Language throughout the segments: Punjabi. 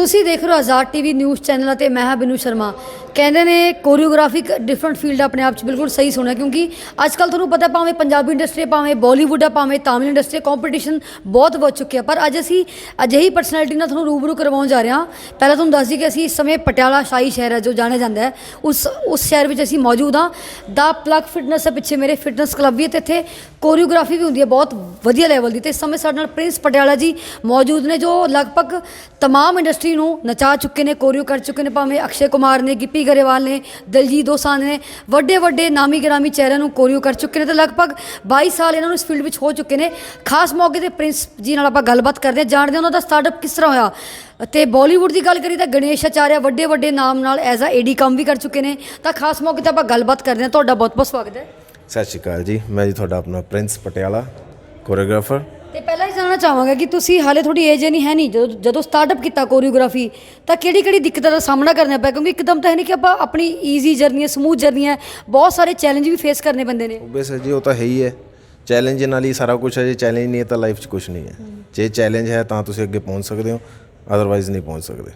ਤੁਸੀਂ ਦੇਖ ਰਹੇ ਹੋ ਆਜ਼ਾਦ ਟੀਵੀ ਨਿਊਜ਼ ਚੈਨਲ ਅਤੇ ਮੈਂ ਹਾਂ ਬਿਨੂ ਸ਼ਰਮਾ। ਕਹਿੰਦੇ ਨੇ ਕੋਰੀਓਗ੍ਰਾਫੀ ਇੱਕ ਡਿਫਰੈਂਟ ਫੀਲਡ ਆਪਣੇ ਆਪ 'ਚ ਬਿਲਕੁਲ ਸਹੀ ਸੁਣਿਆ ਕਿਉਂਕਿ ਅੱਜ ਕੱਲ ਤੁਹਾਨੂੰ ਪਤਾ ਭਾਵੇਂ ਪੰਜਾਬੀ ਇੰਡਸਟਰੀ ਭਾਵੇਂ ਬਾਲੀਵੁੱਡ ਆ ਭਾਵੇਂ ਤਾਮਿਲ ਇੰਡਸਟਰੀ ਕੰਪੀਟੀਸ਼ਨ ਬਹੁਤ ਵੱਧ ਚੁੱਕਿਆ ਪਰ ਅੱਜ ਅਸੀਂ ਅਜਿਹੀ ਪਰਸਨੈਲਿਟੀ ਨਾਲ ਤੁਹਾਨੂੰ ਰੂਬਰੂ ਕਰਵਾਉਣ ਜਾ ਰਹੇ ਹਾਂ ਪਹਿਲਾਂ ਤੁਹਾਨੂੰ ਦੱਸ ਦਈਏ ਕਿ ਅਸੀਂ ਇਸ ਸਮੇਂ ਪਟਿਆਲਾ ਸ਼ਾਹੀ ਸ਼ਹਿਰ ਹੈ ਜੋ ਜਾਣਿਆ ਜਾਂਦਾ ਹੈ ਉਸ ਉਸ ਸ਼ਹਿਰ ਵਿੱਚ ਅਸੀਂ ਮੌਜੂਦ ਹਾਂ ਦਾ ਪਲੱਗ ਫਿਟਨੈਸ ਹੈ ਪਿੱਛੇ ਮੇਰੇ ਫਿਟਨੈਸ ਕਲੱਬ ਵੀ ਹੈ ਤੇ ਇੱਥੇ ਕੋਰੀਓਗ੍ਰਾਫੀ ਵੀ ਹੁੰਦੀ ਹੈ ਬਹੁਤ ਵਧੀਆ ਲੈਵਲ ਦੀ ਤੇ ਇਸ ਸਮੇਂ ਸਾਡੇ ਨਾਲ ਪ੍ਰਿੰਸ ਪਟਿਆਲਾ ਜੀ ਮੌਜੂਦ ਨੇ ਜੋ ਲਗਭਗ तमाम ਇੰਡਸਟਰੀ ਨੂੰ ਨਚਾ ਚੁੱਕੇ ਨੇ ਕੋਰੀਓ ਕਰ ਚੁੱਕੇ ਨੇ ਭਾਵੇਂ ਅਕਸ਼ੇ ਕੁਮਾਰ ਨੇ ਗਿੱਪੀ ਗਰੇਵਾਲ ਨੇ ਦਲਜੀਤ ਦੋਸਾਂਝ ਨੇ ਵੱਡੇ ਵੱਡੇ ਨਾਮੀ ਗ੍ਰਾਮੀ ਚਿਹਰਿਆਂ ਨੂੰ ਕੋਰੀਓ ਕਰ ਚੁੱਕੇ ਨੇ ਤੇ ਲਗਭਗ 22 ਸਾਲ ਇਹਨਾਂ ਨੂੰ ਇਸ ਫੀਲਡ ਵਿੱਚ ਹੋ ਚੁੱਕੇ ਨੇ। ਖਾਸ ਮੌਕੇ ਤੇ ਪ੍ਰਿੰਸ ਜੀ ਨਾਲ ਆਪਾਂ ਗੱਲਬਾਤ ਕਰਦੇ ਹਾਂ। ਜਾਣਦੇ ਹਾਂ ਉਹਨਾਂ ਦਾ ਸਟਾਰਟਅਪ ਕਿਸ ਤਰ੍ਹਾਂ ਹੋਇਆ। ਤੇ ਬਾਲੀਵੁੱਡ ਦੀ ਗੱਲ ਕਰੀ ਤਾਂ ਗਣੇਸ਼ ਆਚਾਰਿਆ ਵੱਡੇ ਵੱਡੇ ਨਾਮ ਨਾਲ ਐਜ਼ ਅ ਏਡੀ ਕੰਮ ਵੀ ਕਰ ਚੁੱਕੇ ਨੇ। ਤਾਂ ਖਾਸ ਮੌਕੇ ਤੇ ਆਪਾਂ ਗੱਲਬਾਤ ਕਰਦੇ ਹਾਂ। ਤੁਹਾਡਾ ਬਹੁਤ ਬਹੁਤ ਸਵਾਗਤ ਹੈ। ਸਤਿ ਸ਼੍ਰੀ ਅਕਾਲ ਜੀ। ਮੈਂ ਜੀ ਤੁਹਾਡਾ ਆਪਣਾ ਪ੍ਰਿੰਸ ਪਟਿਆਲਾ ਕੋਰੀਓਗ੍ਰਾਫਰ ਤੇ ਪਹਿਲਾਂ ਜਾਣਨਾ ਚਾਹਾਂਗਾ ਕਿ ਤੁਸੀਂ ਹਾਲੇ ਤੁਹਾਡੀ ਏਜ ਨਹੀਂ ਹੈ ਨਹੀਂ। ਜਦੋਂ ਜਦੋਂ ਸਟਾਰਟਅਪ ਕੀਤਾ ਕੋਰੀਓਗ੍ਰਾਫੀ ਤਾਂ ਕਿਹੜੀ ਕਿਹੜੀ ਦਿੱਕਤਾਂ ਦਾ ਸਾਹਮਣਾ ਕਰਨਾ ਪਿਆ? ਕਿਉਂਕਿ ਇੱਕਦਮ ਤਾਂ ਹੈ ਨਹੀਂ ਕਿ ਆਪਾਂ ਆਪਣੀ ਈਜ਼ੀ ਜਰਨੀ ਹੈ ਸਮੂਥ ਜਰਨੀ ਹੈ, ਬਹੁਤ ਸਾਰੇ ਚੈਲੰਜ ਵੀ ਫੇਸ ਕਰਨੇ ਪੈਂਦੇ ਨੇ। ਓਬਵੀਅਸ ਜੀ, ਉਹ ਤਾਂ ਹੈ ਹੀ ਹੈ। ਚੈਲੰਜ ਨਾਲ ਹੀ ਸਾਰਾ ਕੁਝ ਹੈ, ਜੇ ਚੈਲੰਜ ਨਹੀਂ ਹੈ ਤਾਂ ਲਾਈਫ 'ਚ ਕੁਝ ਨਹੀਂ ਹੈ। ਜੇ ਚੈਲੰਜ ਹੈ ਤਾਂ ਤੁਸੀਂ ਅੱਗੇ ਪਹੁੰਚ ਸਕਦੇ ਹੋ ਅਦਰਵਾਈਜ਼ ਨਹੀਂ ਪਹੁੰਚ ਸਕਦੇ।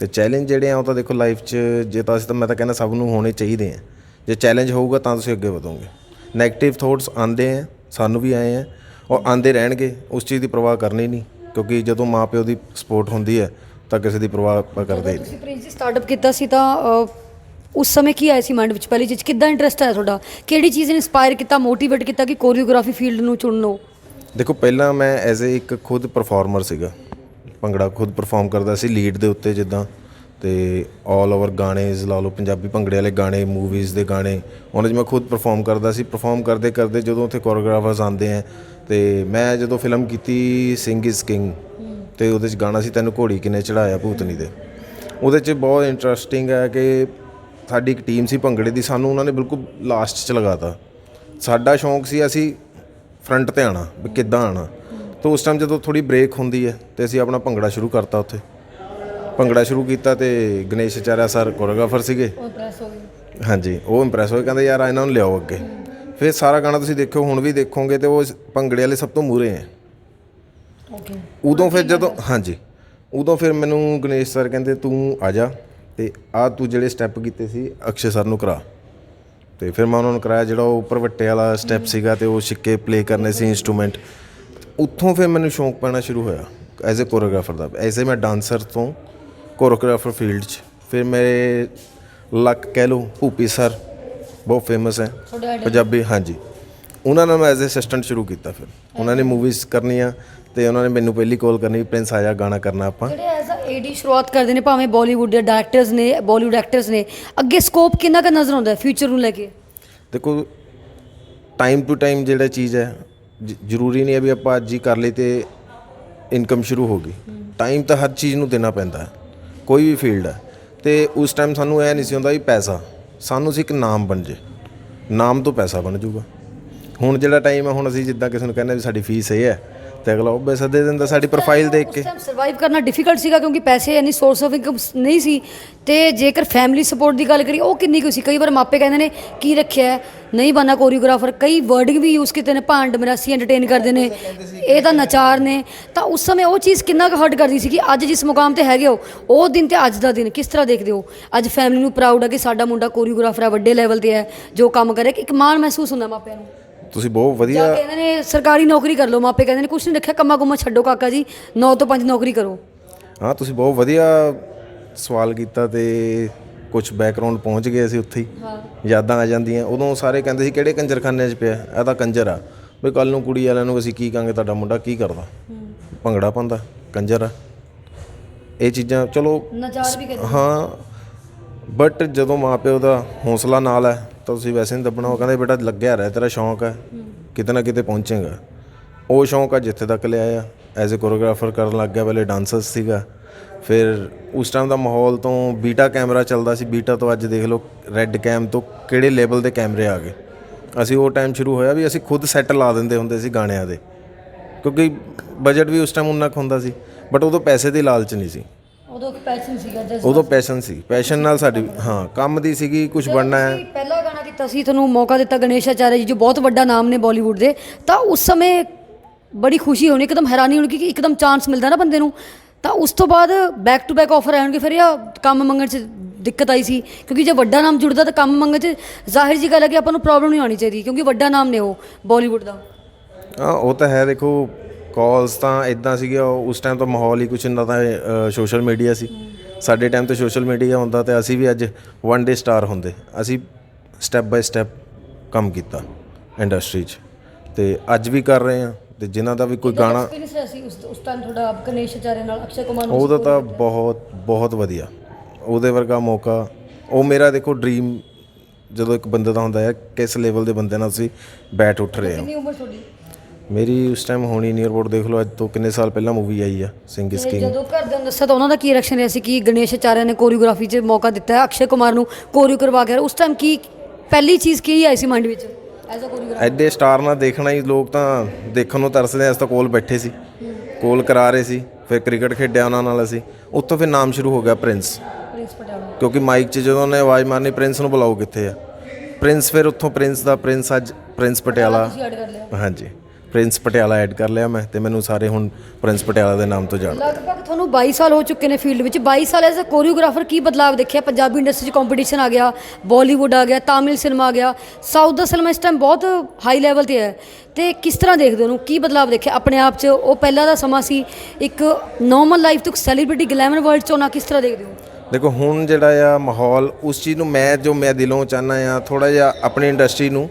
ਤੇ ਚੈਲੰਜ ਜਿਹੜੇ ਆ, ਉਹ ਤਾਂ ਦੇਖੋ ਲਾਈਫ 'ਚ, ਜੇ ਤਾਂ ਅਸੀਂ ਤਾਂ ਮੈਂ ਤਾਂ ਕਹਿੰਦਾ ਸਭ ਨੂੰ ਹੋਣੇ ਚਾਹੀਦੇ ਆ। ਜੇ ਚੈਲੰਜ ਹੋਊਗਾ ਤਾਂ ਤੁਸੀਂ ਅੱਗੇ ਵਧੋਗੇ। 네ਗੇਟਿਵ ਥੋਟਸ ਆਉਂਦੇ ਆ, ਸਾਨੂੰ ਵੀ ਆਏ ਆ। ਔਰ ਆਉਂਦੇ ਰਹਿਣਗੇ ਉਸ ਚੀਜ਼ ਦੀ ਪਰਵਾਹ ਕਰਨੀ ਨਹੀਂ ਕਿਉਂਕਿ ਜਦੋਂ ਮਾਪਿਓ ਦੀ ਸਪੋਰਟ ਹੁੰਦੀ ਹੈ ਤਾਂ ਕਿਸੇ ਦੀ ਪਰਵਾਹ ਆਪਾਂ ਕਰਦੇ ਹੀ ਨਹੀਂ। ਤੁਸੀਂ ਪ੍ਰਿੰਸ ਜੀ ਸਟਾਰਟਅਪ ਕੀਤਾ ਸੀ ਤਾਂ ਉਸ ਸਮੇਂ ਕੀ ਆਇਆ ਸੀ ਮਾਈਂਡ ਵਿੱਚ? ਪਹਿਲੀ ਚੀਜ਼ ਕਿੱਦਾਂ ਇੰਟਰਸਟ ਆਇਆ ਤੁਹਾਡਾ? ਕਿਹੜੀ ਚੀਜ਼ ਨੇ ਇਨਸਪਾਇਰ ਕੀਤਾ ਮੋਟੀਵੇਟ ਕੀਤਾ ਕਿ ਕੋਰੀਓਗ੍ਰਾਫੀ ਫੀਲਡ ਨੂੰ ਚੁਣਨੋ? ਦੇਖੋ ਪਹਿਲਾਂ ਮੈਂ ਐਜ਼ ਅ ਇੱਕ ਖੁਦ ਪਰਫਾਰਮਰ ਸੀਗਾ। ਭੰਗੜਾ ਖੁਦ ਪਰਫਾਰਮ ਕਰਦਾ ਸੀ ਲੀਡ ਦੇ ਉੱਤੇ ਜਿੱਦਾਂ ਤੇ 올 ਓਵਰ ਗਾਣੇ, ਲਾ ਲਓ ਪੰਜਾਬੀ ਭੰਗੜੇ ਵਾਲੇ ਗਾਣੇ ਮੂਵੀਜ਼ ਦੇ ਗਾਣੇ, ਉਹਨਾਂ 'ਚ ਮੈਂ ਖੁਦ ਪਰਫਾਰਮ ਕਰਦਾ ਸੀ। ਪਰਫਾਰਮ ਕਰਦੇ ਕਰਦੇ ਜਦੋਂ ਉੱਥੇ ਕੋਰੀਓਗ੍ਰਾਫਰਸ ਆਉਂਦੇ ਆ, ਤੇ ਮੈਂ ਜਦੋਂ ਫਿਲਮ ਕੀਤੀ ਸਿੰਗ ਇਜ਼ ਕਿੰਗ ਤੇ ਉਹਦੇ 'ਚ ਗਾਣਾ ਸੀ ਤੈਨੂੰ ਘੋੜੀ ਕਿਨੇ ਚੜਾਇਆ ਭੂਤਨੀ ਦੇ। ਉਹਦੇ 'ਚ ਬਹੁਤ ਇੰਟਰਸਟਿੰਗ ਹੈ ਕਿ ਸਾਡੀ ਇੱਕ ਟੀਮ ਸੀ ਭੰਗੜੇ ਦੀ, ਸਾਨੂੰ ਉਹਨਾਂ ਨੇ ਬਿਲਕੁਲ ਲਾਸਟ 'ਚ ਲਗਾਤਾ। ਸਾਡਾ ਸ਼ੌਂਕ ਸੀ ਅਸੀਂ ਫਰੰਟ ਤੇ ਆਣਾ ਵੀ ਕਿੱਦਾਂ ਆਣਾ ਤਾਂ ਉਸ ਟਾਈਮ ਜਦੋਂ ਥੋੜੀ ਬ੍ਰੇਕ ਹੁੰਦੀ ਹੈ, ਤੇ ਅਸੀਂ ਆਪਣਾ ਭੰਗੜਾ ਸ਼ੁਰੂ ਕਰਤਾ ਉੱਥੇ। ਭੰਗੜਾ ਸ਼ੁਰੂ ਕੀਤਾ ਤੇ ਗਣੇਸ਼ ਆਚਾਰਿਆ ਸਰ ਕੋਰੀਓਗ੍ਰਾਫਰ ਸੀਗੇ। ਇੰਪ੍ਰੈਸ ਹੋ ਗਏ। ਹਾਂਜੀ ਉਹ ਇੰਪ੍ਰੈਸ ਹੋਏ ਕਹਿੰਦੇ ਯਾਰ ਇਹਨਾਂ ਨੂੰ ਲਿਆਓ ਅੱਗੇ। ਫਿਰ ਸਾਰਾ ਗਾਣਾ ਤੁਸੀਂ ਦੇਖਿਓ ਹੁਣ ਵੀ ਦੇਖੋਗੇ ਤੇ ਉਹ ਭੰਗੜੇ ਵਾਲੇ ਸਭ ਤੋਂ ਮੂਰੇ ਹੈ ਓਕੇ ਉਦੋਂ ਫਿਰ ਜਦੋਂ ਹਾਂਜੀ। ਉਦੋਂ ਫਿਰ ਮੈਨੂੰ ਗਣੇਸ਼ ਸਰ ਕਹਿੰਦੇ ਤੂੰ ਆ ਜਾ ਤੇ ਆ ਤੂੰ ਜਿਹੜੇ ਸਟੈਪ ਕੀਤੇ ਸੀ ਅਕਸ਼ੇ ਸਰ ਨੂੰ ਕਰਾ। ਤੇ ਫਿਰ ਮੈਂ ਉਹਨਾਂ ਨੂੰ ਕਰਾਇਆ ਜਿਹੜਾ ਉਹ ਉੱਪਰ ਵੱਟੇ ਵਾਲਾ ਸਟੈਪ ਸੀਗਾ ਤੇ ਉਹ ਛਿੱਕੇ ਪਲੇ ਕਰਨੇ ਸੀ ਇਨਸਟਰੂਮੈਂਟ ਉੱਥੋਂ ਫਿਰ ਮੈਨੂੰ ਸ਼ੌਂਕ ਪੈਣਾ ਸ਼ੁਰੂ ਹੋਇਆ ਐਜ਼ ਅ ਕੋਰੀਓਗ੍ਰਾਫਰ ਦਾ। ਐਜ਼ ਅ ਮੈਂ ਡਾਂਸਰ ਤੋਂ ਕੋਰੀਓਗ੍ਰਾਫਰ ਫੀਲਡ 'ਚ। ਫਿਰ ਮੇਰੇ ਲੱਕ ਕਹਿ ਲਓ ਭੂਪੀ ਸਰ ਬਹੁਤ ਫੇਮਸ ਹੈ? ਪੰਜਾਬੀ ਹਾਂਜੀ। ਉਹਨਾਂ ਨਾਲ ਮੈਂ ਐਜ਼ ਅਸਿਸਟੈਂਟ ਸ਼ੁਰੂ ਕੀਤਾ ਫਿਰ। ਉਹਨਾਂ ਨੇ ਮੂਵੀਜ਼ ਕਰਨੀਆਂ ਤੇ ਉਹਨਾਂ ਨੇ ਮੈਨੂੰ ਪਹਿਲੀ ਕਾਲ ਕਰਨੀ ਪ੍ਰਿੰਸ ਆਇਆ ਗਾਣਾ ਕਰਨਾ ਆਪਾਂ। ਜਿਹੜੇ ਐਜ਼ ਅ ਏਡੀ ਸ਼ੁਰੂਆਤ ਕਰਦੇ ਨੇ ਭਾਵੇਂ ਬਾਲੀਵੁੱਡ ਦੇ ਡਾਇਰੈਕਟਰਸ ਨੇ ਬਾਲੀਵੁੱਡ ਐਕਟਰਸ ਨੇ ਅੱਗੇ ਸਕੋਪ ਕਿੰਨਾ ਕੁ ਨਜ਼ਰ ਆਉਂਦਾ ਹੈ ਫਿਊਚਰ ਨੂੰ ਲੈ ਕੇ? ਦੇਖੋ ਟਾਈਮ ਟੂ ਟਾਈਮ ਜਿਹੜਾ ਚੀਜ਼ ਹੈ ਜ਼ਰੂਰੀ ਨਹੀਂ ਹੈ ਵੀ ਆਪਾਂ ਅੱਜ ਹੀ ਕਰ ਲਈ ਤੇ ਇਨਕਮ ਸ਼ੁਰੂ ਹੋ ਗਈ। ਟਾਈਮ ਤਾਂ ਹਰ ਚੀਜ਼ ਨੂੰ ਦੇਣਾ ਪੈਂਦਾ ਹੈ। ਕੋਈ ਵੀ ਫੀਲਡ ਹੈ, ਤੇ ਉਸ ਟਾਈਮ ਸਾਨੂੰ ਇਹ ਨਹੀਂ ਸੀ ਹੁੰਦਾ ਵੀ ਪੈਸਾ, ਸਾਨੂੰ ਸੀ ਇੱਕ ਨਾਮ ਬਣ ਜੇ। ਨਾਮ ਤੋਂ ਪੈਸਾ ਬਣ ਜਾਊਗਾ ਹੁਣ ਜਿਹੜਾ ਟਾਈਮ ਹੈ, ਹੁਣ ਅਸੀਂ ਜਿੱਦਾਂ ਕਿਸੇ ਨੂੰ ਕਹਿੰਦੇ ਵੀ ਸਾਡੀ ਫੀਸ ਇਹ ਹੈ ਤੇ ਅਗਲਾ ਉਹ ਪੈਸਾ ਦੇ ਦਿੰਦਾ ਸਾਡੀ ਪ੍ਰੋਫਾਈਲ ਦੇਖ ਕੇ। ਸਰਵਾਈਵ ਕਰਨਾ ਡਿਫਿਕਲਟ ਸੀਗਾ ਕਿਉਂਕਿ ਪੈਸੇ ਯਾਨੀ ਸੋਰਸ ਆਫ ਇਨਕਮ ਨਹੀਂ ਸੀ। ਤੇ ਜੇਕਰ ਫੈਮਿਲੀ ਸਪੋਰਟ ਦੀ ਗੱਲ ਕਰੀ ਉਹ ਕਿੰਨੀ ਕੁ ਸੀ? ਕਈ ਵਾਰ ਮਾਪੇ ਕਹਿੰਦੇ ਨੇ ਕੀ ਰੱਖਿਆ ਹੈ? ਨਹੀਂ ਬਣਾ ਕੋਰੀਓਗ੍ਰਾਫਰ ਕਈ ਵਰਡਿੰਗ ਵੀ ਯੂਜ਼ ਕੀਤੇ ਨੇ ਭਾਂਡ ਮਰਾਸੀ ਐਂਟਰਟੇਨ ਕਰਦੇ ਨੇ ਇਹ ਤਾਂ ਨਚਾਰ ਨੇ। ਤਾਂ ਉਸ ਸਮੇਂ ਉਹ ਚੀਜ਼ ਕਿੰਨਾ ਕੁ ਹਰਟ ਕਰਦੀ ਸੀ ਕਿ ਅੱਜ ਜਿਸ ਮੁਕਾਮ ਤੇ ਹੈਗੇ ਹੋ ਉਹ ਦਿਨ ਤੇ ਅੱਜ ਦਾ ਦਿਨ ਕਿਸ ਤਰ੍ਹਾਂ ਦੇਖਦੇ ਹੋ? ਅੱਜ ਫੈਮਿਲੀ ਨੂੰ ਪ੍ਰਾਊਡ ਹੈ ਕਿ ਸਾਡਾ ਮੁੰਡਾ ਕੋਰੀਓਗ੍ਰਾਫਰ ਹੈ ਵੱਡੇ ਲੈਵਲ ਤੇ ਹੈ ਜੋ ਕੰਮ ਕਰੇ। ਇੱਕ ਮਾਣ ਮਹਿਸੂਸ ਹੁੰਦਾ ਮਾਪਿਆਂ ਨੂੰ। ਤੁਸੀਂ ਬਹੁਤ ਜਾਂ ਵਧੀਆ ਕਹਿੰਦੇ ਨੇ ਸਰਕਾਰੀ ਨੌਕਰੀ ਕਰ ਲਓ ਮਾਪੇ ਕਹਿੰਦੇ ਨੇ ਕੁਛ ਨਹੀਂ ਰੱਖਿਆ ਕੰਮਾਂ ਕੁੰਮਾਂ ਛੱਡੋ ਕਾਕਾ ਜੀ 9 ਤੋਂ 5 ਨੌਕਰੀ ਕਰੋ। ਹਾਂ ਤੁਸੀਂ ਬਹੁਤ ਵਧੀਆ ਸਵਾਲ ਕੀਤਾ ਤੇ ਕੁਝ ਬੈਕਗ੍ਰਾਉਂਡ ਪਹੁੰਚ ਗਏ ਅਸੀਂ ਉੱਥੇ ਹੀ। ਯਾਦਾਂ ਆ ਜਾਂਦੀਆਂ। ਉਦੋਂ ਸਾਰੇ ਕਹਿੰਦੇ ਸੀ ਕਿਹੜੇ ਕੰਜਰਖਾਨੇ 'ਚ ਪਿਆ? ਇਹ ਤਾਂ ਕੰਜਰ ਆ। ਵੀ ਕੱਲ ਨੂੰ ਕੁੜੀ ਵਾਲਿਆਂ ਨੂੰ ਅਸੀਂ ਕੀ ਕਹਾਂਗੇ ਤੁਹਾਡਾ ਮੁੰਡਾ ਕੀ ਕਰਦਾ? ਭੰਗੜਾ ਪਾਉਂਦਾ ਕੰਜਰ ਆ। ਇਹ ਚੀਜ਼ਾਂ ਚਲੋ ਨਚਾਰ ਵੀ ਕਹਿੰਦੇ ਹਾਂ ਬਟ ਜਦੋਂ ਮਾਪਿਓ ਦਾ ਹੌਸਲਾ ਨਾਲ ਹੈ ਤਾਂ ਤੁਸੀਂ ਵੈਸੇ ਨਹੀਂ ਦੱਬਣਾ ਉਹ ਕਹਿੰਦੇ ਬੇਟਾ ਲੱਗਿਆ ਰਹਿ ਤੇਰਾ ਸ਼ੌਂਕ ਹੈ। ਕਿਤੇ ਨਾ ਕਿਤੇ ਪਹੁੰਚੇਗਾ। ਉਹ ਸ਼ੌਂਕ ਆ ਜਿੱਥੇ ਤੱਕ ਲਿਆਇਆ। ਐਜ਼ ਅ ਕੋਰੀਓਗ੍ਰਾਫਰ ਕਰਨ ਲੱਗ ਗਿਆ ਪਹਿਲੇ ਡਾਂਸਰਸ ਸੀਗਾ। ਫਿਰ ਉਸ ਟਾਈਮ ਦਾ ਮਾਹੌਲ ਤੋਂ ਬੀਟਾ ਕੈਮਰਾ ਚੱਲਦਾ ਸੀ। ਬੀਟਾ ਤੋਂ ਅੱਜ ਦੇਖ ਲਓ ਰੈੱਡ ਕੈਮ ਤੋਂ ਕਿਹੜੇ ਲੈਵਲ ਦੇ ਕੈਮਰੇ ਆ ਗਏ। ਅਸੀਂ ਉਹ ਟਾਈਮ ਸ਼ੁਰੂ ਹੋਇਆ ਵੀ ਅਸੀਂ ਖੁਦ ਸੈੱਟ ਲਾ ਦਿੰਦੇ ਹੁੰਦੇ ਸੀ ਗਾਣਿਆਂ ਦੇ। ਕਿਉਂਕਿ ਬਜਟ ਵੀ ਉਸ ਟਾਈਮ ਉਨਾ ਹੁੰਦਾ ਸੀ। ਬਟ ਉਦੋਂ ਪੈਸੇ ਦੀ ਲਾਲਚ ਨਹੀਂ ਸੀ। ਉਦੋਂ ਪੈਸ਼ਨ ਸੀਗਾ ਜਸ ਉਦੋਂ ਪੈਸ਼ਨ ਸੀ। ਪੈਸ਼ਨ ਨਾਲ ਸਾਡੀ ਹਾਂ ਕੰਮ ਦੀ ਸੀਗੀ ਕੁਝ ਬਣਨਾ ਹੈ। ਪਹਿਲਾ ਗਾਣਾ ਕੀਤਾ ਤੁਹਾਨੂੰ ਮੌਕਾ ਦਿੱਤਾ ਗਣੇਸ਼ ਆਚਾਰਿਆ ਜੀ, ਜੋ ਬਹੁਤ ਵੱਡਾ ਨਾਮ ਨੇ ਬਾਲੀਵੁੱਡ ਦੇ, ਤਾਂ ਉਸ ਸਮੇਂ ਬੜੀ ਖੁਸ਼ੀ ਹੋਣੀ, ਇੱਕਦਮ ਹੈਰਾਨੀ ਹੋਣੀ ਕਿ ਇੱਕਦਮ ਚਾਂਸ ਮਿਲਦਾ ਨਾ ਬੰਦੇ ਨੂੰ। ਤਾਂ ਉਸ ਤੋਂ ਬਾਅਦ ਬੈਕ ਟੂ ਬੈਕ ਆਫਰ ਆਉਣਗੇ, ਫਿਰ ਜਾਂ ਕੰਮ ਮੰਗਣ 'ਚ ਦਿੱਕਤ ਆਈ ਸੀ, ਕਿਉਂਕਿ ਜੇ ਵੱਡਾ ਨਾਮ ਜੁੜਦਾ ਤਾਂ ਕੰਮ ਮੰਗਣ 'ਚ ਜ਼ਾਹਿਰ ਜੀ ਗੱਲ ਹੈ ਕਿ ਆਪਾਂ ਨੂੰ ਪ੍ਰੋਬਲਮ ਨਹੀਂ ਆਉਣੀ ਚਾਹੀਦੀ, ਕਿਉਂਕਿ ਵੱਡਾ ਨਾਮ ਨੇ ਉਹ ਬਾਲੀਵੁੱਡ ਦਾ। ਹਾਂ, ਉਹ ਤਾਂ ਹੈ, ਦੇਖੋ ਕਾਲਸ ਤਾਂ ਇਦਾਂ ਸੀਗਾ ਉਸ ਟਾਈਮ ਤਾਂ ਮਾਹੌਲ ਹੀ ਕੁਛ ਇੰਨਾ ਤਾਂ ਸੋਸ਼ਲ ਮੀਡੀਆ ਸੀ। ਸਾਡੇ ਟਾਈਮ ਤੇ ਸੋਸ਼ਲ ਮੀਡੀਆ ਹੁੰਦਾ ਤੇ ਅਸੀਂ ਵੀ ਅੱਜ ਵਨ ਡੇ ਸਟਾਰ ਹੁੰਦੇ। ਅਸੀਂ ਸਟੈਪ ਬਾਈ ਸਟੈਪ ਕੰਮ ਕੀਤਾ ਇੰਡਸਟਰੀ 'ਚ। ਤੇ ਅੱਜ ਵੀ ਕਰ ਰਹੇ ਹਾਂ ਤੇ ਜਿਨ੍ਹਾਂ ਦਾ ਵੀ ਕੋਈ ਗਾਣਾ ਐਕਸਪੀਰੀਅੰਸ ਰਿਹਾ ਸੀ ਉਸ ਉਸ ਟਾਈਮ ਤੁਹਾਡਾ ਗਣੇਸ਼ ਆਚਾਰਿਆ ਨਾਲ ਅਕਸ਼ੇ ਕੁਮਾਰ ਨੂੰ ਉਹਦਾ ਤਾਂ ਬਹੁਤ ਬਹੁਤ ਵਧੀਆ। ਉਹਦੇ ਵਰਗਾ ਮੌਕਾ ਉਹ ਮੇਰਾ ਦੇਖੋ ਡ੍ਰੀਮ ਜਦੋਂ ਇੱਕ ਬੰਦੇ ਦਾ ਹੁੰਦਾ ਹੈ ਕਿਸ ਲੈਵਲ ਦੇ ਬੰਦੇ ਨਾਲ ਅਸੀਂ ਬੈਟ ਉੱਠ ਰਹੇ ਹਾਂ। ਕਿੰਨੀ ਉਮਰ ਤੁਹਾਡੀ? ਮੇਰੀ ਉਸ ਟਾਈਮ ਹੋਣੀ ਨੀਅਰ ਅਬਾਊਟ ਦੇਖ ਲਓ ਅੱਜ ਤੋਂ ਕਿੰਨੇ ਸਾਲ ਪਹਿਲਾਂ ਮੂਵੀ ਆਈ ਆ ਸਿੰਘ ਇਸ ਕਿੰਗ ਜਦੋਂ ਘਰ ਦੇ ਦੱਸਿਆ ਤਾਂ ਉਹਨਾਂ ਦਾ ਕੀ ਰਿਐਕਸ਼ਨ ਰਿਹਾ ਸੀ ਕਿ ਗਣੇਸ਼ ਆਚਾਰਿਆ ਨੇ ਕੋਰੀਓਗ੍ਰਾਫੀ 'ਚ ਮੌਕਾ ਦਿੱਤਾ ਹੈ ਅਕਸ਼ੇ ਕੁਮਾਰ ਨੂੰ ਕੋਰੀਓ ਕਰਵਾ ਕੇ ਉਸ ਟਾਈਮ ਕੀ ਪਹਿਲੀ ਚੀਜ਼ ਕੀ ਆਈ ਸੀ ਮਾਈਂਡ ਵਿੱਚ? ਐਜ਼ ਅ ਕੋਰੀਓਗ੍ਰਾਫਰ ਐਡੇ ਸਟਾਰ ਨਾਲ ਦੇਖਣਾ ਹੀ ਲੋਕ ਤਾਂ ਦੇਖਣ ਨੂੰ ਤਰਸਦੇ ਅਸੀਂ ਤਾਂ ਕੋਲ ਬੈਠੇ ਸੀ। ਕੋਲ ਕਰਾ ਰਹੇ ਸੀ ਫਿਰ ਕ੍ਰਿਕਟ ਖੇਡਿਆ ਉਹਨਾਂ ਨਾਲ ਅਸੀਂ। ਉੱਥੋਂ ਫਿਰ ਨਾਮ ਸ਼ੁਰੂ ਹੋ ਗਿਆ ਪ੍ਰਿੰਸ ਪ੍ਰਿੰਸ ਪਟਿਆਲਾ ਕਿਉਂਕਿ ਮਾਈਕ 'ਚ ਜਦੋਂ ਉਹਨੇ ਆਵਾਜ਼ ਮਾਰਨੀ ਪ੍ਰਿੰਸ ਨੂੰ ਬੁਲਾਓ ਕਿੱਥੇ ਆ? ਪ੍ਰਿੰਸ ਫਿਰ ਉੱਥੋਂ ਪ੍ਰਿੰਸ ਦਾ ਪ੍ਰਿੰਸ ਅੱਜ ਪ੍ਰਿੰਸ ਪਟਿਆਲਾ। ਹਾਂਜੀ। ਪ੍ਰਿੰਸ ਪਟਿਆਲਾ ਐਡ ਕਰ ਲਿਆ ਮੈਂ ਤੇ ਮੈਨੂੰ ਸਾਰੇ ਹੁਣ ਪ੍ਰਿੰਸ ਪਟਿਆਲਾ ਦੇ ਨਾਮ ਤੋਂ ਜਾਣਦੇ ਲਗਭਗ ਤੁਹਾਨੂੰ 22 ਸਾਲ ਹੋ ਚੁੱਕੇ ਨੇ ਫੀਲਡ ਵਿੱਚ। 22 ਸਾਲ ਐਜ਼ ਅ ਕੋਰੀਓਗ੍ਰਾਫਰ ਕੀ ਬਦਲਾਅ ਦੇਖਿਆ? ਪੰਜਾਬੀ ਇੰਡਸਟਰੀ 'ਚ ਕੰਪੀਟੀਸ਼ਨ ਆ ਗਿਆ ਬਾਲੀਵੁੱਡ ਆ ਗਿਆ ਤਾਮਿਲ ਸਿਨੇਮਾ ਆ ਗਿਆ। ਸਾਊਥ ਦਾ ਸਿਨੇਮਾ ਇਸ ਟਾਈਮ ਬਹੁਤ ਹਾਈ ਲੈਵਲ ਤੇ ਹੈ। ਤੇ ਕਿਸ ਤਰ੍ਹਾਂ ਦੇਖਦੇ ਹੋ ਉਹਨੂੰ? ਕੀ ਬਦਲਾਅ ਦੇਖਿਆ? ਆਪਣੇ ਆਪ 'ਚ ਉਹ ਪਹਿਲਾਂ ਦਾ ਸਮਾਂ ਸੀ ਇੱਕ ਨਾਰਮਲ ਲਾਈਫ ਤੋਂ ਸੈਲੀਬ੍ਰਿਟੀ ਗਲੈਮਰ ਵਰਲਡ 'ਚ ਹੋਣਾ ਕਿਸ ਤਰ੍ਹਾਂ ਦੇਖਦੇ ਹੋ? ਦੇਖੋ ਹੁਣ ਜਿਹੜਾ ਆ ਮਾਹੌਲ ਉਸ ਚੀਜ਼ ਨੂੰ ਮੈਂ ਜੋ ਮੈਂ ਦਿਲੋਂ ਚਾਹਨਾ ਆ ਥੋੜਾ ਜਿਹਾ ਆਪਣੀ ਇੰਡਸਟਰੀ ਨੂੰ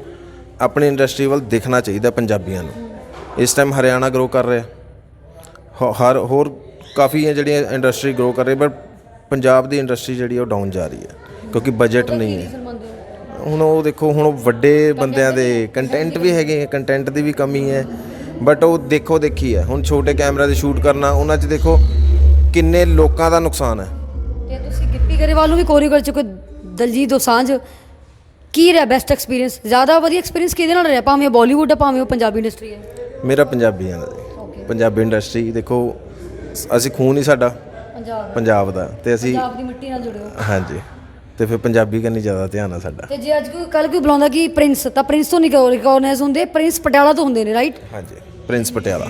ਆਪਣੀ ਇੰਡਸਟਰੀ ਵੱਲ ਦੇਖਣਾ ਚਾਹੀਦਾ ਪੰਜਾਬੀਆਂ ਨੂੰ। ਇਸ ਟਾਈਮ ਹਰਿਆਣਾ ਗਰੋ ਕਰ ਰਿਹਾ ਹੋ- ਹਰ ਹੋਰ ਕਾਫੀ ਹੈ ਜਿਹੜੀਆਂ ਇੰਡਸਟਰੀ ਗਰੋ ਕਰ ਰਹੀ ਪਰ ਪੰਜਾਬ ਦੀ ਇੰਡਸਟਰੀ ਜਿਹੜੀ ਆ ਉਹ ਡਾਊਨ ਜਾ ਰਹੀ ਹੈ ਕਿਉਂਕਿ ਬਜਟ ਨਹੀਂ ਹੈ। ਹੁਣ ਉਹ ਦੇਖੋ ਹੁਣ ਵੱਡੇ ਬੰਦਿਆਂ ਦੇ ਕੰਟੈਂਟ ਵੀ ਹੈਗੇ ਕੰਟੈਂਟ ਦੀ ਵੀ ਕਮੀ ਹੈ ਬਟ ਉਹ ਦੇਖੋ ਦੇਖੀ ਹੈ। ਹੁਣ ਛੋਟੇ ਕੈਮਰਾ ਤੇ ਸ਼ੂਟ ਕਰਨਾ ਉਹਨਾਂ 'ਚ ਦੇਖੋ ਕਿੰਨੇ ਲੋਕਾਂ ਦਾ ਨੁਕਸਾਨ ਹੈ। ਤੇ ਤੁਸੀਂ ਗਿੱਪੀ ਗਰੇਵਾਲ ਨੂੰ ਵੀ ਕੋਰੀਓਗ੍ਰਾਫਰ 'ਚ ਕੋਈ ਦਲਜੀਤ ਦੋਸਾਂਝ ਕੀ ਰਿਹਾ ਬੈਸਟ ਐਕਸਪੀਰੀਅੰਸ ਜ਼ਿਆਦਾ ਵਧੀਆ ਐਕਸਪੀਰੀਅੰਸ ਕਿਹਦੇ ਨਾਲ ਰਿਹਾ? ਭਾਵੇਂ ਬਾਲੀਵੁੱਡ ਹੈ ਭਾਵੇਂ ਉਹ ਪੰਜਾਬੀ ਇੰਡਸਟਰੀ ਹੈ। ਮੇਰਾ ਪੰਜਾਬੀਆਂ ਦਾ ਜੀ। ਪੰਜਾਬੀ ਇੰਡਸਟਰੀ ਦੇਖੋ ਅਸੀਂ ਖੂਨ ਹੀ ਸਾਡਾ ਪੰਜਾਬ ਪੰਜਾਬ ਦਾ। ਤੇ ਅਸੀਂ ਪੰਜਾਬ ਦੀ ਮਿੱਟੀ ਨਾਲ ਜੁੜੇ ਹੋ। ਹਾਂਜੀ। ਤੇ ਫਿਰ ਪੰਜਾਬੀ ਕਰਨੀ ਜ਼ਿਆਦਾ ਧਿਆਨ ਆ ਸਾਡਾ। ਤੇ ਜੇ ਅੱਜ ਕੋਈ ਕੱਲ ਕੋਈ ਬੁਲਾਉਂਦਾ ਕਿ ਪ੍ਰਿੰਸ ਤਾਂ ਪ੍ਰਿੰਸ ਤੋਂ ਨਹੀਂ ਰਿਕਗਨਾਈਜ਼ ਹੁੰਦੇ ਪ੍ਰਿੰਸ ਪਟਿਆਲਾ ਤੋਂ ਹੁੰਦੇ ਨੇ ਰਾਈਟ ਹਾਂਜੀ। Prince Patiala.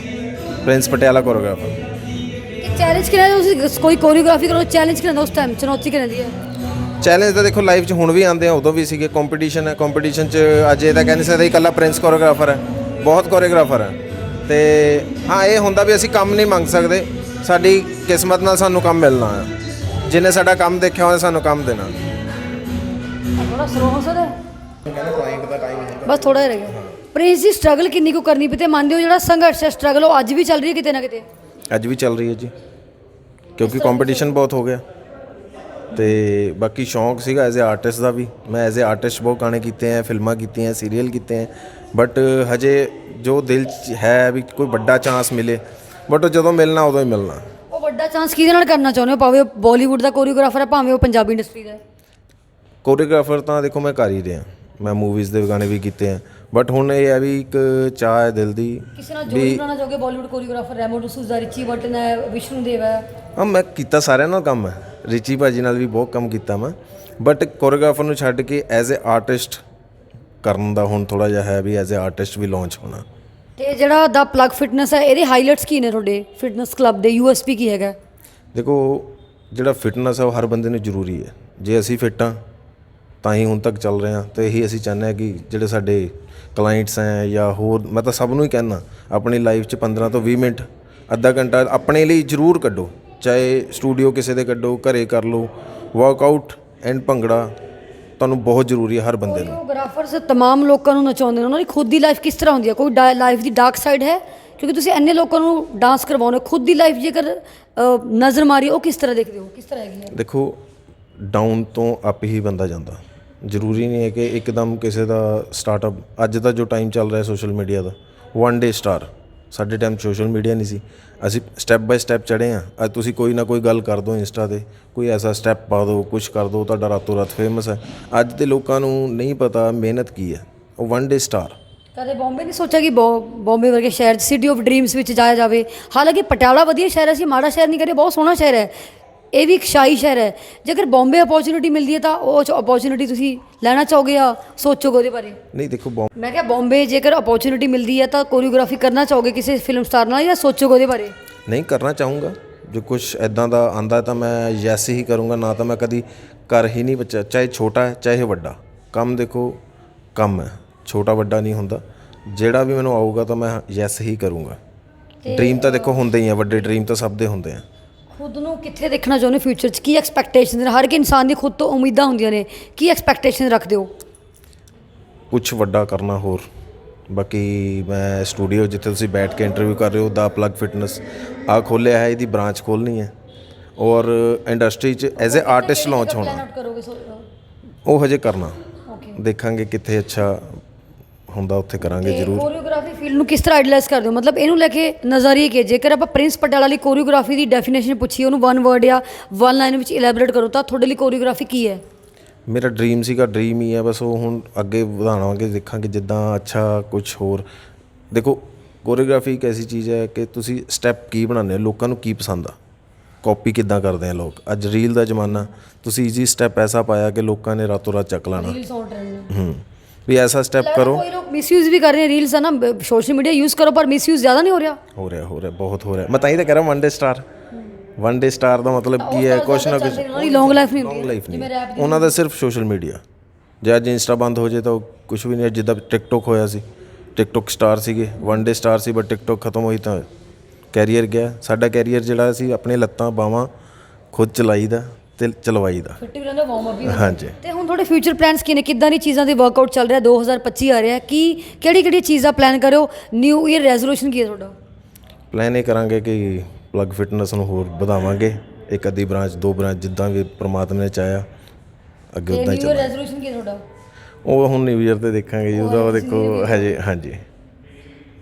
Prince Patiala choreographer ਤੇ ਚੈਲੰਜ ਕਿਹੜਾ ਤੁਸੀਂ ਕੋਈ ਕੋਰੀਓਗ੍ਰਾਫੀ ਕਰੋ ਚੈਲੰਜ ਕਿਹੜਾ ਉਸ ਟਾਈਮ ਚੁਣੌਤੀ ਕਿਹੜਾ ਦੀ ਹੈ? ਚੈਲੰਜ ਤਾਂ ਦੇਖੋ ਲਾਈਫ 'ਚ ਹੁਣ ਵੀ ਆਉਂਦੇ ਆ ਉਦੋਂ ਵੀ ਸੀਗੇ। ਕੰਪੀਟੀਸ਼ਨ ਹੈ ਕੰਪੀਟੀਸ਼ਨ 'ਚ ਅੱਜ ਇਹ ਤਾਂ ਕਹਿ ਨਹੀਂ ਸਕਦੇ ਇਕੱਲਾ ਪ੍ਰਿੰਸ ਕੋਰੀਓਗ੍ਰਾਫਰ ਹੈ। ਬਹੁਤ ਕੋਰੀਓਗ੍ਰਾਫਰ ਹੈ ਤੇ ਹਾਂ ਇਹ ਹੁੰਦਾ ਵੀ ਅਸੀਂ ਕੰਮ ਨਹੀਂ ਮੰਗ ਸਕਦੇ। ਸਾਡੀ ਕਿਸਮਤ ਨਾਲ ਸਾਨੂੰ ਕੰਮ ਮਿਲਣਾ ਹੈ ਜਿਹਨੇ ਸਾਡਾ ਕੰਮ ਦੇਖਿਆ ਉਹਨੇ ਸਾਨੂੰ ਕੰਮ ਦੇਣਾ। ਥੋੜਾ ਸਲੋ ਹੋ ਸਕਦਾ। ਬਸ ਥੋੜਾ ਜਿਹਾ ਰਹਿ ਗਿਆ। ਪ੍ਰਿੰਸ ਦੀ ਸਟਰਗਲ ਕਿੰਨੀ ਕੁ ਕਰਨੀ ਪਈ ਤੇ ਮੰਨਦੇ ਹੋ ਜਿਹੜਾ ਸੰਘਰਸ਼ ਹੈ ਸਟਰਗਲ ਉਹ ਅੱਜ ਵੀ ਚੱਲ ਰਹੀ ਹੈ ਕਿਤੇ ਨਾ ਕਿਤੇ? ਅੱਜ ਵੀ ਚੱਲ ਰਹੀ ਹੈ ਜੀ। ਕਿਉਂਕਿ ਕੰਪੀਟੀਸ਼ਨ ਬਹੁਤ ਹੋ ਗਿਆ। ਤੇ ਬਾਕੀ ਸ਼ੌਂਕ ਸੀਗਾ ਐਜ਼ ਅ ਆਰਟਿਸਟ ਦਾ ਵੀ। ਮੈਂ ਐਜ਼ ਅ ਆਰਟਿਸਟ ਬਹੁਤ ਗਾਣੇ ਕੀਤੇ ਆ ਫਿਲਮਾਂ ਕੀਤੀਆਂ ਸੀਰੀਅਲ ਕੀਤੇ ਆ ਬਟ ਹਜੇ ਜੋ ਦਿਲ 'ਚ ਹੈ ਵੀ ਕੋਈ ਵੱਡਾ ਚਾਂਸ ਮਿਲੇ ਬਟ ਜਦੋਂ ਮਿਲਣਾ ਉਦੋਂ ਹੀ ਮਿਲਣਾ। ਉਹ ਵੱਡਾ ਚਾਂਸ ਕਿਹਦੇ ਨਾਲ ਕਰਨਾ ਚਾਹੁੰਦੇ ਹੋ? ਭਾਵੇਂ ਉਹ ਬਾਲੀਵੁੱਡ ਦਾ ਕੋਰੀਓਗ੍ਰਾਫਰ ਹੈ ਭਾਵੇਂ ਉਹ ਪੰਜਾਬੀ ਇੰਡਸਟਰੀ ਦਾ ਹੈ। ਕੋਰੀਓਗ੍ਰਾਫਰ ਤਾਂ ਦੇਖੋ ਮੈਂ ਕਰ ਹੀ ਰਿਹਾ। ਮੈਂ ਮੂਵੀਜ਼ ਦੇ ਗਾਣੇ ਵੀ ਕੀਤੇ ਆ ਬਟ ਹੁਣ ਇਹ ਹੈ ਵੀ ਇੱਕ ਚਾਹ ਹੈ ਦਿਲ ਦੀ ਕਿਸੇ ਨਾਲ ਜੋੜੀ ਬਣਾਉਣਾ ਚਾਹੋਗੇ? ਬਾਲੀਵੁੱਡ ਕੋਰੀਓਗ੍ਰਾਫਰ ਰੈਮੋ ਡਸੂਜ਼ਾ ਰਿਚੀ ਬਟਨ ਹੈ ਵਿਸ਼ਨੂੰ ਦੇਵ ਹੈ। ਹਾਂ ਮੈਂ ਕੀਤਾ ਸਾਰਿਆਂ ਨਾਲ ਕੰਮ ਹੈ। ਰਿਚੀ ਭਾਜੀ ਨਾਲ ਵੀ ਬਹੁਤ ਕੰਮ ਕੀਤਾ ਮੈਂ। ਬਟ ਕੋਰੀਓਗ੍ਰਾਫਰ ਨੂੰ ਛੱਡ ਕੇ ਐਜ਼ ਅ ਆਰਟਿਸਟ ਕਰਨ ਦਾ ਹੁਣ ਥੋੜਾ ਜਿਹਾ ਹੈ ਵੀ ਐਜ਼ ਅ ਆਰਟਿਸਟ ਵੀ ਲਾਂਚ ਹੋਣਾ। ਤੇ ਜਿਹੜਾ ਦਾ ਪਲੱਗ ਫਿਟਨੈਸ ਹੈ ਇਹਦੇ ਹਾਈਲਾਈਟਸ ਕੀ ਨੇ ਤੁਹਾਡੇ? ਫਿਟਨੈਸ ਕਲੱਬ ਦੇ ਯੂਐਸਪੀ ਕੀ ਹੈਗਾ? ਦੇਖੋ ਜਿਹੜਾ ਫਿਟਨੈਸ ਹੈ ਉਹ ਹਰ ਬੰਦੇ ਨੂੰ ਜ਼ਰੂਰੀ ਹੈ। ਜੇ ਅਸੀਂ ਫਿੱਟ ਹਾਂ ਤਾਂ ਹੀ ਹੁਣ ਤੱਕ ਚੱਲ ਰਹੇ ਹਾਂ। ਤੇ ਇਹੀ ਅਸੀਂ ਚਾਹੁੰਦੇ ਹਾਂ ਕਿ ਜਿਹੜੇ ਸਾਡੇ ਕਲਾਇੰਟਸ ਹੈ ਜਾਂ ਹੋਰ ਮੈਂ ਤਾਂ ਸਭ ਨੂੰ ਹੀ ਕਹਿਣਾ ਆਪਣੀ ਲਾਈਫ 'ਚ 15 ਤੋਂ 20 ਮਿੰਟ ਅੱਧਾ ਘੰਟਾ ਆਪਣੇ ਲਈ ਜ਼ਰੂਰ ਕੱਢੋ। ਚਾਹੇ ਸਟੂਡੀਓ ਕਿਸੇ ਦੇ ਕੱਢੋ ਘਰੇ ਕਰ ਲਓ ਵਰਕਆਊਟ ਐਂਡ ਭੰਗੜਾ ਤੁਹਾਨੂੰ ਬਹੁਤ ਜ਼ਰੂਰੀ ਹੈ ਹਰ ਬੰਦੇ ਨੂੰ ਕੋਰੀਓਗ੍ਰਾਫਰਸ तमाम ਲੋਕਾਂ ਨੂੰ ਨਚਾਉਂਦੇ ਨੇ ਉਹਨਾਂ ਦੀ ਖੁਦ ਦੀ ਲਾਈਫ ਕਿਸ ਤਰ੍ਹਾਂ ਹੁੰਦੀ ਹੈ ਕੋਈ ਲਾਈਫ ਦੀ ਡਾਰਕ ਸਾਈਡ ਹੈ ਕਿਉਂਕਿ ਤੁਸੀਂ ਇੰਨੇ ਲੋਕਾਂ ਨੂੰ ਡਾਂਸ ਕਰਵਾਉਂਦੇ ਹੋ ਖੁਦ ਦੀ ਲਾਈਫ ਜੇਕਰ ਅ, ਨਜ਼ਰ ਮਾਰੀ ਉਹ ਕਿਸ ਤਰ੍ਹਾਂ ਦੇਖਦੇ ਹੋ ਕਿਸ ਤਰ੍ਹਾਂ ਹੈਗੀ ਹੈ ਦੇਖੋ ਡਾਊਨ ਤੋਂ ਅਪ ਹੀ ਬੰਦਾ ਜਾਂਦਾ ਜ਼ਰੂਰੀ ਨਹੀਂ ਹੈ ਕਿ ਇੱਕਦਮ ਕਿਸੇ ਦਾ ਸਟਾਰਟਅਪ ਅੱਜ ਦਾ ਜੋ ਟਾਈਮ ਚੱਲ ਰਿਹਾ ਸੋਸ਼ਲ ਮੀਡੀਆ ਦਾ ਵਨ ਡੇ ਸਟਾਰ ਸਾਡੇ ਟਾਈਮ ਸੋਸ਼ਲ ਮੀਡੀਆ ਨਹੀਂ ਸੀ। ਅਸੀਂ ਸਟੈਪ ਬਾਈ ਸਟੈਪ ਚੜ੍ਹੇ ਆ ਅੱਜ ਤੁਸੀਂ ਕੋਈ ਨਾ ਕੋਈ ਗੱਲ ਕਰ ਦਿਓ ਇੰਸਟਾ ਤੇ। ਕੋਈ ਐਸਾ ਸਟੈਪ ਪਾ ਦਿਓ ਕੁਝ ਕਰ ਦਿਓ ਤੁਹਾਡਾ ਰਾਤੋਂ ਰਾਤ ਫੇਮਸ ਹੈ। ਅੱਜ ਦੇ ਲੋਕਾਂ ਨੂੰ ਨਹੀਂ ਪਤਾ ਮਿਹਨਤ ਕੀ ਹੈ। ਉਹ ਵਨ ਡੇ ਸਟਾਰ ਕਦੇ ਬੰਬੇ ਨਹੀਂ ਸੋਚਿਆ ਕਿ ਬੋ- ਬੰਬੇ ਵਰਗੇ ਸ਼ਹਿਰ ਸਿਟੀ ਆਫ ਡ੍ਰੀਮਸ ਵਿੱਚ ਜਾਇਆ ਜਾਵੇ? ਹਾਲਾਂਕਿ ਪਟਿਆਲਾ ਵਧੀਆ ਸ਼ਹਿਰ ਹੈ ਸੀ ਮਾੜਾ ਸ਼ਹਿਰ ਨਹੀਂ ਕਰੇ ਬਹੁਤ ਸੋਹਣਾ ਸ਼ਹਿਰ ਹੈ। ਇਹ ਵੀ ਇੱਕ ਸ਼ਾਹੀ ਸ਼ਹਿਰ ਹੈ। ਜੇਕਰ ਬੰਬੇ ਅਪੋਰਚੁਨਿਟੀ ਮਿਲਦੀ ਹੈ ਤਾਂ ਉਹ ਅਪੋਰਚੁਨਿਟੀ ਤੁਸੀਂ ਲੈਣਾ ਚਾਹੋਗੇ ਜਾਂ ਸੋਚੋਗੇ ਉਹਦੇ ਬਾਰੇ? ਨਹੀਂ ਦੇਖੋ ਬੌਮ- ਮੈਂ ਕਿਹਾ ਬੰਬੇ ਜੇਕਰ ਅਪੋਰਚੁਨਿਟੀ ਮਿਲਦੀ ਹੈ ਤਾਂ ਕੋਰੀਓਗ੍ਰਾਫੀ ਕਰਨਾ ਚਾਹੋਗੇ ਕਿਸੇ ਫਿਲਮ ਸਟਾਰ ਨਾਲ ਜਾਂ ਸੋਚੋਗੇ ਉਹਦੇ ਬਾਰੇ? ਨਹੀਂ ਕਰਨਾ ਚਾਹੂੰਗਾ। ਜੋ ਕੁਝ ਐਦਾਂ ਦਾ ਆਂਦਾ ਤਾਂ ਮੈਂ ਯੈਸ ਹੀ ਕਰੂੰਗਾ ਨਾ ਤਾਂ ਮੈਂ ਕਦੀ ਕਰ ਹੀ ਨਹੀਂ ਬੱਚਾ। ਚਾਹੇ ਛੋਟਾ ਹੈ ਚਾਹੇ ਵੱਡਾ। ਕੰਮ ਦੇਖੋ ਕੰਮ ਹੈ। ਛੋਟਾ ਵੱਡਾ ਨਹੀਂ ਹੁੰਦਾ। ਜਿਹੜਾ ਵੀ ਮੈਨੂੰ ਆਊਗਾ ਤਾਂ ਮੈਂ ਯੈਸ ਹੀ ਕਰੂੰਗਾ। ਡ੍ਰੀਮ ਤਾਂ ਦੇਖੋ ਹੁੰਦੇ ਹੀ ਆ ਵੱਡੇ ਡ੍ਰੀਮ ਤਾਂ ਸਭ ਦੇ ਹੁੰਦੇ ਆ। ਖੁਦ ਨੂੰ ਕਿੱਥੇ ਦੇਖਣਾ ਚਾਹੁੰਦੇ ਫਿਊਚਰ 'ਚ? ਕੀ ਐਕਸਪੈਕਟੇਸ਼ਨਸ ਨੇ? ਹਰ ਇੱਕ ਇਨਸਾਨ ਦੀ ਖੁਦ ਤੋਂ ਉਮੀਦਾਂ ਹੁੰਦੀਆਂ ਨੇ। ਕੀ ਐਕਸਪੈਕਟੇਸ਼ਨ ਰੱਖਦੇ ਹੋ? ਕੁਝ ਵੱਡਾ ਕਰਨਾ ਹੋਰ। ਬਾਕੀ ਮੈਂ ਸਟੂਡੀਓ ਜਿੱਥੇ ਤੁਸੀਂ ਬੈਠ ਕੇ ਇੰਟਰਵਿਊ ਕਰ ਰਹੇ ਹੋ ਦਾ ਪਲੱਗ ਫਿਟਨੈਸ ਆ ਖੋਲਿਆ ਹੈ ਇਹਦੀ ਬ੍ਰਾਂਚ ਖੋਲਣੀ ਹੈ। ਔਰ ਇੰਡਸਟਰੀ 'ਚ ਐਜ਼ ਅ ਆਰਟਿਸਟ ਲਾਂਚ ਹੋਣਾ। ਉਹ ਹਜੇ ਕਰਨਾ। ਦੇਖਾਂਗੇ ਕਿੱਥੇ ਅੱਛਾ ਹੁੰਦਾ ਉੱਥੇ ਕਰਾਂਗੇ ਜ਼ਰੂਰ। ਫੀਲਡ ਨੂੰ ਕਿਸ ਤਰ੍ਹਾਂ ਆਈਡਲਾਈਜ਼ ਕਰਦੇ ਹੋ? ਮਤਲਬ ਇਹਨੂੰ ਲੈ ਕੇ ਨਜ਼ਰੀਏ ਕਿ ਜੇਕਰ ਆਪਾਂ ਪ੍ਰਿੰਸ ਪਟਿਆਲਾ ਲਈ ਕੋਰੀਓਗ੍ਰਾਫੀ ਦੀ ਡੈਫੀਨੇਸ਼ਨ ਪੁੱਛੀ ਉਹਨੂੰ ਵਨ ਵਰਡ ਜਾਂ ਵਨ ਲਾਈਨ ਵਿੱਚ ਇਲੈਬੋਰੇਟ ਕਰੋ ਤਾਂ ਤੁਹਾਡੇ ਲਈ ਕੋਰੀਓਗ੍ਰਾਫੀ ਕੀ ਹੈ? ਮੇਰਾ ਡ੍ਰੀਮ ਸੀਗਾ ਡ੍ਰੀਮ ਹੀ ਹੈ ਬਸ ਉਹ ਹੁਣ ਅੱਗੇ ਵਧਾਵਾਂਗੇ ਦੇਖਾਂਗੇ ਜਿੱਦਾਂ ਅੱਛਾ ਕੁਝ ਹੋਰ। ਦੇਖੋ ਕੋਰੀਓਗ੍ਰਾਫੀ ਇੱਕ ਐਸੀ ਚੀਜ਼ ਹੈ ਕਿ ਤੁਸੀਂ ਸਟੈਪ ਕੀ ਬਣਾਉਂਦੇ ਹੋ ਲੋਕਾਂ ਨੂੰ ਕੀ ਪਸੰਦ ਆ? ਕਾਪੀ ਕਿੱਦਾਂ ਕਰਦੇ ਆ ਲੋਕ? ਅੱਜ ਰੀਲ ਦਾ ਜ਼ਮਾਨਾ ਤੁਸੀਂ ਈਜ਼ੀ ਸਟੈਪ ਐਸਾ ਪਾਇਆ ਕਿ ਲੋਕਾਂ ਨੇ ਰਾਤੋਂ ਰਾਤ ਚੱਕ ਲੈਣਾ। ਰੀਲਸ ਆਨ ਟ੍ਰੈਂਡ ਹੂੰ। ਵੀ ਐਸਾ ਸਟੈਪ ਕਰੋ। ਕੋਈ ਲੋਕ ਮਿਸਯੂਜ਼ ਵੀ ਕਰ ਰਹੇ ਰੀਲਸ ਹੈ ਨਾ ਸੋਸ਼ਲ ਮੀਡੀਆ ਯੂਜ਼ ਕਰੋ ਪਰ ਮਿਸਯੂਜ਼ ਜ਼ਿਆਦਾ ਨਹੀਂ ਹੋ ਰਿਹਾ। ਹੋ ਰਿਹਾ ਹੋ ਰਿਹਾ ਬਹੁਤ ਹੋ ਰਿਹਾ। ਮੈਂ ਤਾਂ ਹੀ ਤਾਂ ਕਹਿ ਰਿਹਾ one day star one day star ਦਾ ਮਤਲਬ ਕੀ ਹੈ ਕੁਛ ਨਾ ਕੁਛ। ਉਹਨਾਂ ਦੀ ਲੌਂਗ ਲਾਈਫ ਨਹੀਂ ਲੌਂਗ ਹੁੰਦੀ ਲਾਈਫ ਨਹੀਂ। ਉਹਨਾਂ ਦਾ ਸਿਰਫ ਸੋਸ਼ਲ ਮੀਡੀਆ ਜੇ ਅੱਜ ਇੰਸਟਾ ਬੰਦ ਹੋ ਜੇ ਤਾਂ ਕੁਝ ਵੀ ਨਹੀਂ ਜਿੱਦਾਂ ਟਿਕਟੋਕ ਹੋਇਆ ਸੀ। ਟਿਕਟੋਕ ਸਟਾਰ ਸੀਗੇ ਵਨ ਡੇ ਸਟਾਰ ਸੀ ਬਟ ਟਿਕਟੋਕ ਖਤਮ ਹੋਈ ਤਾਂ ਕੈਰੀਅਰ ਗਿਆ। ਸਾਡਾ ਕੈਰੀਅਰ ਜਿਹੜਾ ਸੀ ਆਪਣੇ ਲੱਤਾਂ ਬਾਹਾਂ ਖੁਦ ਚਲਾਈਦਾ। ਤੇ ਚਲਵਾਈਦਾ ਫਿੱਟ ਵੀ ਰਹਿੰਦਾ ਵਾਰਮ ਅਪ ਵੀ ਹਾਂਜੀ। ਤੇ ਹੁਣ ਤੁਹਾਡੇ ਫਿਊਚਰ ਪਲਾਨਸ ਕੀ ਨੇ? ਕਿੱਦਾਂ ਦੀ ਚੀਜ਼ਾਂ ਦੇ ਵਰਕਆਊਟ ਚੱਲ ਰਿਹਾ? 2025 ਆ ਰਿਹਾ। ਕੀ ਕਿਹੜੀ ਕਿਹੜੀ ਚੀਜ਼ਾਂ ਪਲਾਨ ਕਰਿਓ? ਨਿਊ ਈਅਰ ਰੈਜ਼ੋਲੂਸ਼ਨ ਕੀ ਹੈ ਤੁਹਾਡਾ? ਪਲਾਨ ਇਹ ਕਰਾਂਗੇ ਕਿ ਪਲੱਗ ਫਿਟਨੈਸ ਨੂੰ ਹੋਰ ਵਧਾਵਾਂਗੇ। ਇੱਕ ਅੱਧੀ ਬ੍ਰਾਂਚ ਦੋ ਬ੍ਰਾਂਚ ਜਿੱਦਾਂ ਵੀ ਪ੍ਰਮਾਤਮਾ ਨੇ ਚਾਹਿਆ ਅੱਗੇ ਤੇ ਉਦਾਂ ਹੀ ਨਿਊ ਈਅਰ ਰੈਜ਼ੋਲੂਸ਼ਨ ਕੀ ਹੈ ਤੁਹਾਡਾ? ਉਹ ਹੁਣ ਨਿਊ ਇਅਰ ਤੇ ਦੇਖਾਂਗੇ ਜੀ ਉਹਦਾ ਉਹ ਦੇਖੋ ਹਜੇ ਹਾਂਜੀ।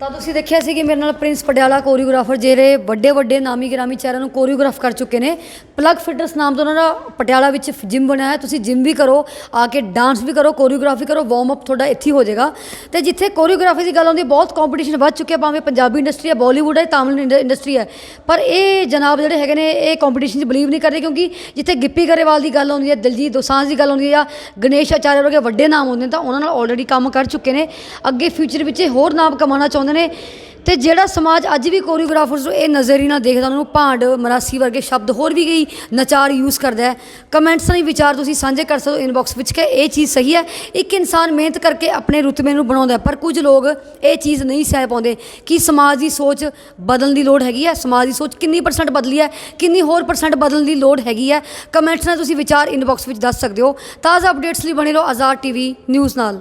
ਤਾਂ ਤੁਸੀਂ ਦੇਖਿਆ ਸੀ ਕਿ ਮੇਰੇ ਨਾਲ ਪ੍ਰਿੰਸ ਪਟਿਆਲਾ ਕੋਰੀਓਗ੍ਰਾਫਰ ਜਿਹੜੇ ਵੱਡੇ ਵੱਡੇ ਨਾਮੀ ਗ੍ਰਾਮੀ ਚਿਹਰਿਆਂ ਨੂੰ ਕੋਰੀਓਗ੍ਰਾਫ ਕਰ ਚੁੱਕੇ ਨੇ। ਪਲੱਗ ਫਿਟਨੈਸ ਨਾਮ ਤੋਂ ਉਹਨਾਂ ਦਾ ਪਟਿਆਲਾ ਵਿੱਚ ਜਿਮ ਬਣਿਆ ਹੈ। ਤੁਸੀਂ ਜਿਮ ਵੀ ਕਰੋ, ਆ ਕੇ ਡਾਂਸ ਵੀ ਕਰੋ ਕੋਰੀਓਗ੍ਰਾਫੀ ਕਰੋ ਵਾਰਮ ਅਪ ਤੁਹਾਡਾ ਇੱਥੇ ਹੀ ਹੋ ਜਾਏਗਾ। ਤੇ ਜਿੱਥੇ ਕੋਰੀਓਗ੍ਰਾਫੀ ਦੀ ਗੱਲ ਆਉਂਦੀ ਹੈ ਬਹੁਤ ਕੰਪੀਟੀਸ਼ਨ ਵੱਧ ਚੁੱਕਿਆ, ਭਾਵੇਂ ਪੰਜਾਬੀ ਇੰਡਸਟਰੀ ਹੈ ਬਾਲੀਵੁੱਡ ਹੈ, ਤਾਮਿਲ ਇੰਡ- ਇੰਡਸਟਰੀ ਹੈ। ਪਰ ਇਹ ਜਨਾਬ ਜਿਹੜੇ ਹੈਗੇ ਨੇ, ਇਹ ਕੰਪੀਟੀਸ਼ਨ 'ਚ ਬਲੀਵ ਨਹੀਂ ਕਰਦੇ ਕਿਉਂਕਿ ਜਿੱਥੇ ਗਿੱਪੀ ਗਰੇਵਾਲ ਦੀ ਗੱਲ ਆਉਂਦੀ ਹੈ, ਦਿਲਜੀਤ ਦੋਸਾਂਝ ਦੀ ਗੱਲ ਆਉਂਦੀ ਹੈ ਜਾਂ ਗਣੇਸ਼ ਆਚਾਰਿਆ ਵਰਗੇ ਵੱਡੇ ਨਾਮ ਹੁੰਦੇ ਨੇ, ਤਾਂ ਉਹਨਾਂ ਨਾਲ ਆਲਰੇਡੀ ਕੰਮ ਕਰ ਚੁੱਕੇ ਨੇ। ਅੱਗੇ ਫਿਊਚਰ ਵਿੱਚ ਹੋਰ ਨਾਮ ਕਮਾਉਣਾ ਚਾਹੁੰਦੇ ਨੇ। ਤੇ ਜਿਹੜਾ ਸਮਾਜ ਅੱਜ ਵੀ ਕੋਰੀਓਗ੍ਰਾਫਰਸ ਨੂੰ ਇਹ ਨਜ਼ਰੀ ਨਾਲ ਦੇਖਦਾ, ਉਹਨਾਂ ਨੂੰ ਭਾਂਡ, ਮਰਾਸੀ ਵਰਗੇ ਸ਼ਬਦ ਹੋਰ ਵੀ ਕਈ ਨਚਾਰ ਯੂਜ਼ ਕਰਦਾ ਹੈ। ਕਮੈਂਟਸ ਨਾਲ ਵਿਚਾਰ ਤੁਸੀਂ ਸਾਂਝੇ ਕਰ ਸਕਦੇ ਹੋ ਇਨਬਾਕਸ ਵਿੱਚ ਕਿ ਇਹ ਚੀਜ਼ ਸਹੀ ਹੈ। ਇੱਕ ਇਨਸਾਨ ਮਿਹਨਤ ਕਰਕੇ ਆਪਣੇ ਰੁਤਬੇ ਨੂੰ ਬਣਾਉਂਦਾ ਪਰ ਕੁਝ ਲੋਕ ਇਹ ਚੀਜ਼ ਨਹੀਂ ਸਹਿ ਪਾਉਂਦੇ ਕਿ ਸਮਾਜ ਦੀ ਸੋਚ ਬਦਲਣ ਦੀ ਲੋੜ ਹੈਗੀ ਹੈ। ਸਮਾਜ ਦੀ ਸੋਚ ਕਿੰਨੀ ਪਰਸੈਂਟ ਬਦਲੀ ਹੈ, ਕਿੰਨੀ ਹੋਰ ਪਰਸੈਂਟ ਬਦਲਣ ਦੀ ਲੋੜ ਹੈਗੀ ਹੈ। ਕਮੈਂਟਸ ਨਾਲ ਤੁਸੀਂ ਵਿਚਾਰ ਇਨਬਾਕਸ ਵਿੱਚ ਦੱਸ ਸਕਦੇ ਹੋ। ਤਾਜ਼ਾ ਅਪਡੇਟਸ ਲਈ ਬਣੇ ਰਹੋ ਆਜ਼ਾਦ ਟੀਵੀ ਨਿਊਜ਼ ਨਾਲ।